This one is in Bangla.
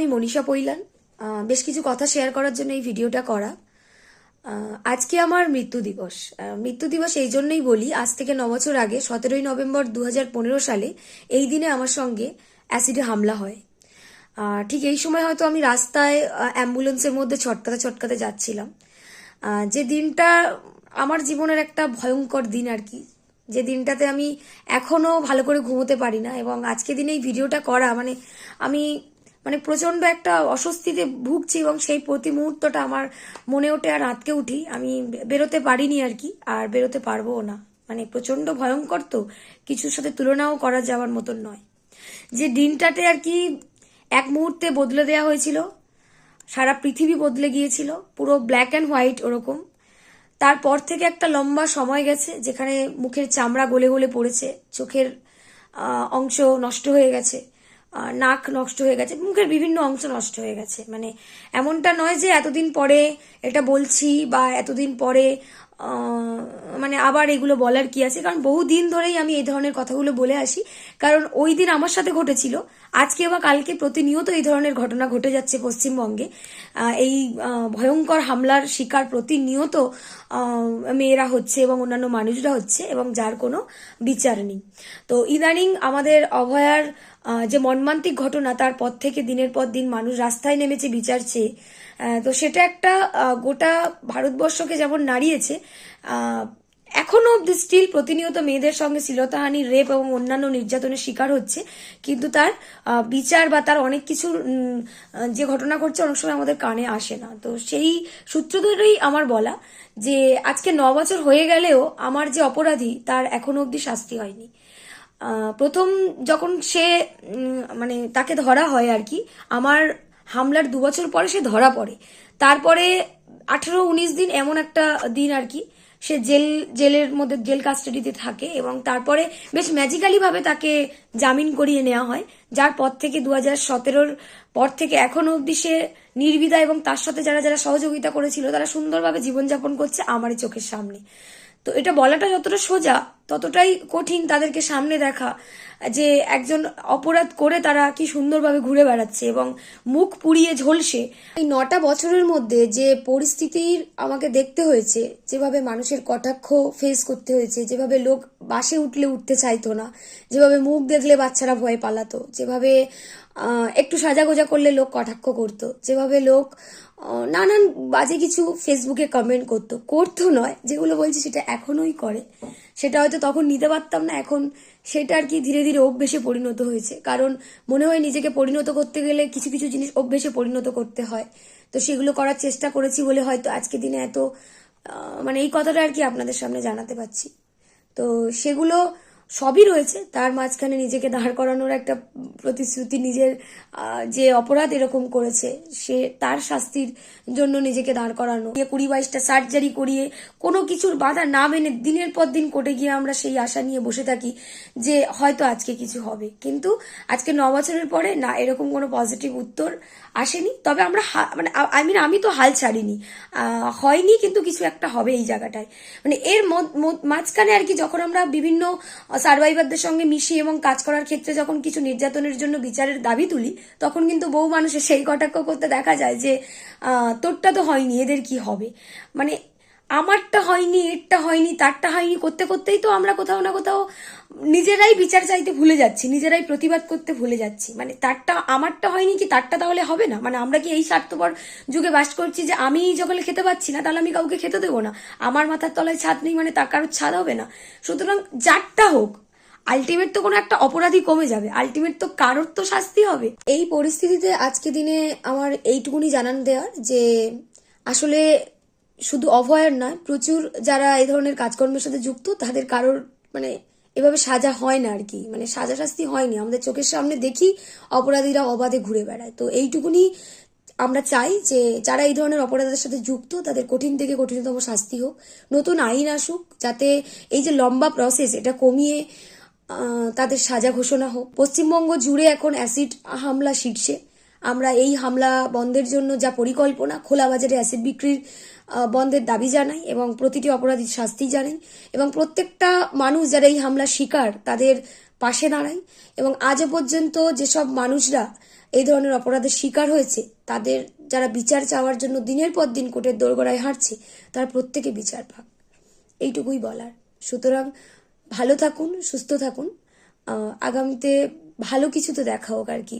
আমি মনীষা পৈলান। বেশ কিছু কথা শেয়ার করার জন্য এই ভিডিওটা করা। আজকে আমার মৃত্যু দিবস। মৃত্যু দিবস এই জন্যই বলি, আজ থেকে ন বছর আগে, সতেরোই নভেম্বর দু হাজার পনেরো সালে এই দিনে আমার সঙ্গে অ্যাসিডে হামলা হয়। ঠিক এই সময় হয়তো আমি রাস্তায় অ্যাম্বুলেন্সের মধ্যে ছটকাতে ছটকাতে যাচ্ছিলাম। যে দিনটা আমার জীবনের একটা ভয়ঙ্কর দিন আর কি। যে দিনটাতে আমি এখনও ভালো করে ঘুমোতে পারি না এবং আজকে দিনে এই ভিডিওটা করা মানে আমি মানে প্রচণ্ড একটা অস্বস্তিতে ভুগছি এবং সেই প্রতি মুহূর্তটা আমার মনে ওঠে আর আটকে উঠি। আমি বেরোতে পারিনি আর কি, আর বেরোতে পারবোও না। মানে প্রচণ্ড ভয়ঙ্কর তো, কিছুর সাথে তুলনাও করা যাওয়ার মতন নয়। যে দিনটাতে আর কি এক মুহূর্তে বদলে দেওয়া হয়েছিল, সারা পৃথিবী বদলে গিয়েছিল, পুরো ব্ল্যাক অ্যান্ড হোয়াইট ওরকম। তারপর থেকে একটা লম্বা সময় গেছে, যেখানে মুখের চামড়া গলে গলে পড়েছে, চোখের অংশ নষ্ট হয়ে গেছে। নাক নষ্ট হয়ে গেছে, মুখের বিভিন্ন অংশ নষ্ট হয়ে গেছে। মানে এমনটা নয় যে এতদিন পরে এটা বলছি বা এতদিন পরে মানে আবার এগুলো বলার কি আছে। কারণ বহু দিন ধরেই আমি এই ধরনের কথাগুলো বলে আসি। কারণ ওই দিন আমার সাথে ঘটেছিল। আজকে বা কালকে প্রতিনিয়ত এই ধরনের ঘটনা ঘটে যাচ্ছে পশ্চিমবঙ্গে। এই ভয়ঙ্কর হামলার শিকার প্রতিনিয়ত মেয়েরা হচ্ছে এবং অন্যান্য মানুষরা হচ্ছে এবং যার কোনো বিচার নেই। তো ইদানিং আমাদের অভয়ার যে মর্মান্তিক ঘটনা তার পর থেকে দিনের পর দিন মানুষ রাস্তায় নেমেছে বিচার চেয়ে। তো সেটা একটা গোটা ভারতবর্ষকে যেমন নাড়িয়েছে আহ, এখনও অব্দি স্টিল প্রতিনিয়ত মেয়েদের সঙ্গে শ্লীলতাহানি রেপ এবং অন্যান্য নির্যাতনের শিকার হচ্ছে। কিন্তু তার বিচার বা তার অনেক কিছু যে ঘটনা ঘটছে অনেক সময় আমাদের কানে আসে না। তো সেই সূত্র ধরেই আমার বলা যে আজকে ন বছর হয়ে গেলেও আমার যে অপরাধী তার এখনও অব্দি শাস্তি হয়নি। প্রথম যখন সে মানে তাকে ধরা হয় আর কি, আমার হামলার দু বছর পরে সে ধরা পড়ে। তারপরে আঠেরো উনিশ দিন এমন একটা দিন আর কি, সে জেল, জেলের মধ্যে, জেল কাস্টাডিতে থাকে এবং তারপরে বেশ ম্যাজিক্যালি ভাবে তাকে জামিন করিয়ে নেওয়া হয়। যার পর থেকে দু হাজার সতেরোর পর থেকে এখনও অবধি সে নির্বিধা এবং তার সাথে যারা যারা সহযোগিতা করেছিল, তারা সুন্দরভাবে জীবনযাপন করছে আমারই চোখের সামনে। তো এটা বলাটা যতটা সোজা, ততটাই কঠিন তাদেরকে সামনে দেখা, যে একজন অপরাধ করে তারা কি সুন্দরভাবে ঘুরে বেড়াচ্ছে এবং মুখ পুড়িয়ে ঝলসে। এই নটা বছরের মধ্যে যে পরিস্থিতির আমাকে দেখতে হয়েছে, যেভাবে মানুষের কটাক্ষ ফেস করতে হয়েছে, যেভাবে লোক বাসে উঠলে উঠতে চাইতো না, যেভাবে মুখ দেখলে বাচ্চারা ভয় পালাতো, যেভাবে একটু সাজাগোজা করলে লোক কটাক্ষ করতো। যেভাবে লোক নানান বাজে কিছু ফেসবুকে কমেন্ট করতো। করতো নয়, যেগুলো বলছি সেটা এখনোই করে। সেটা হয়তো তখন নিতে পারতাম না, এখন সেটা আর কি ধীরে ধীরে অভ্যেসে পরিণত হয়েছে। কারণ মনে হয় নিজেকে পরিণত করতে গেলে কিছু কিছু জিনিস অভ্যেসে পরিণত করতে হয়। তো সেগুলো করার চেষ্টা করেছি বলে হয়তো আজকে দিনে এত মানে এই কথাটা আর কি আপনাদের সামনে জানাতে পারছি। তো সেগুলো সবই রয়েছে। তার মাঝখানে নিজেকে দাঁড় করানোর একটা প্রতিশ্রুতি নিজের যে অপরাধ এরকম করেছে, সে তার শাস্তির জন্য নিজেকে দাঁড় করানো। কুড়ি বাইশটা সার্জারি করিয়ে কোনো কিছুর বাধা না মেনে দিনের পর দিন কোর্টে গিয়ে আমরা সেই আশা নিয়ে বসে থাকি যে হয়তো আজকে কিছু হবে। কিন্তু আজকে ন বছরের পরে না, এরকম কোনো পজিটিভ উত্তর আসেনি। তবে আমরা মানে আই মিন আমি তো হাল ছাড়িনি। হয়নি কিন্তু কিছু একটা হবে এই জায়গাটায়। মানে এর মাঝখানে আর কি যখন আমরা বিভিন্ন সার্ভাইভারদের সঙ্গে মিশি এবং কাজ করার ক্ষেত্রে যখন কিছু নির্যাতনের জন্য বিচারের দাবি তুলি, তখন কিন্তু বহু মানুষের সেই কটাক্ষ করতে দেখা যায় যে তোরটা তো হয়নি, এদের কি হবে? মানে আমারটা হয়নি, এরটা হয়নি, তারটা হয়নি, করতে করতেই তো আমরা কোথাও না কোথাও নিজেরাই বিচার চাইতে ভুলে যাচ্ছি, নিজেরাই প্রতিবাদ করতে ভুলে যাচ্ছি। মানে তারটা, আমারটা হয়নি কি তারটা তাহলে হবে না? মানে আমরা কি এই স্বার্থপর যুগে বাস করছি যে আমি যখন খেতে পাচ্ছি না, তাহলে আমি কাউকে খেতে দেবো না? আমার মাথার তলায় ছাদ নেই মানে তার কারোর ছাদ হবে না। সুতরাং যারটা হোক আলটিমেট তো কোনো একটা অপরাধী কমে যাবে আলটিমেট তো কারোর তো শাস্তি হবে। এই পরিস্থিতিতে আজকে দিনে আমার এইটুকুনি জানান দেওয়ার যে আসলে শুধু অভয়ার নয়, প্রচুর যারা এই ধরনের কাজকর্মের সাথে যুক্ত, তাদের কারোর মানে এভাবে সাজা হয় না আর কি। মানে সাজা শাস্তি হয়নি। আমাদের চোখের সামনে দেখি অপরাধীরা অবাধে ঘুরে বেড়ায়। তো এইটুকুনি আমরা চাই যে যারা এই ধরনের অপরাধের সাথে যুক্ত, তাদের কঠিন থেকে কঠিনতম শাস্তি হোক। নতুন আইন আসুক, যাতে এই যে লম্বা প্রসেস এটা কমিয়ে তাদের সাজা ঘোষণা হোক। পশ্চিমবঙ্গ জুড়ে এখন অ্যাসিড হামলা শীর্ষে আমরা এই হামলা বন্ধের জন্য যা পরিকল্পনা, খোলা বাজারে অ্যাসিড বিক্রির বন্ধের দাবি জানাই এবং প্রতিটি অপরাধীর শাস্তি জানাই এবং প্রত্যেকটা মানুষ যারা এই হামলার শিকার তাদের পাশে দাঁড়াই এবং আজও পর্যন্ত যেসব মানুষরা এই ধরনের অপরাধের শিকার হয়েছে, তাদের যারা বিচার চাওয়ার জন্য দিনের পর দিন কোর্টের দোরগোড়ায় হাঁটছে, তার প্রত্যেকে বিচার পাক। এইটুকুই বলার। সুতরাং ভালো থাকুন, সুস্থ থাকুন। আগামীতে ভালো কিছু তো দেখা হোক আর কি।